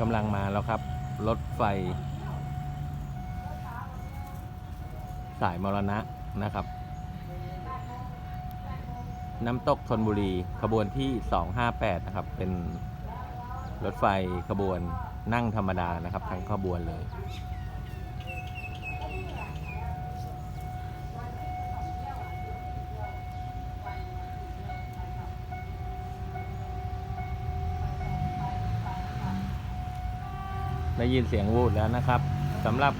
กำลังมาแล้วครับ รถไฟ สายมรณะนะครับ น้ำตกชนบุรีขบวนที่ 258 นะครับ เป็นรถไฟขบวนนั่งธรรมดานะครับ ทั้งขบวนเลย ได้ยินเสียงวูดแล้วนะครับสำหรับ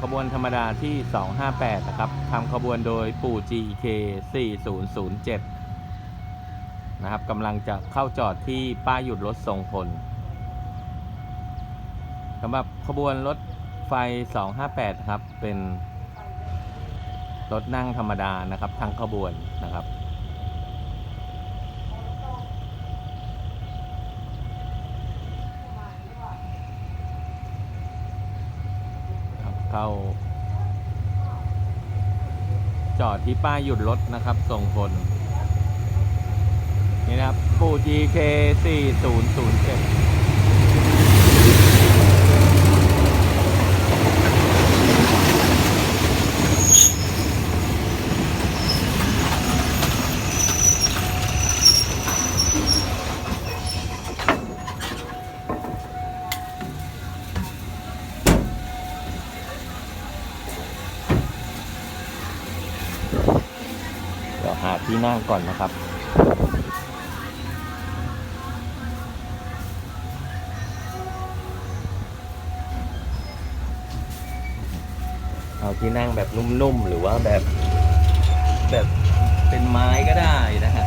ขบวนธรรมดาที่ 258 นะครับทำขบวนโดยปู่ GK 4007 นะครับกำลังจะเข้าจอดที่ป้ายหยุดรถทรงพลสำหรับขบวนรถไฟ 258 ครับ เป็นรถนั่งธรรมดานะครับทั้งขบวนนะครับครับ เข้า จอดที่ป้ายหยุดรถนะครับส่งผลนี่นะครับปู GK 4007 หาที่นั่งก่อนนะครับ เอาที่นั่งแบบนุ่มๆ หรือว่าแบบแบบเป็นไม้ก็ได้นะฮะ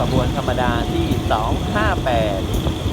ขบวนธรรมดาที่ 258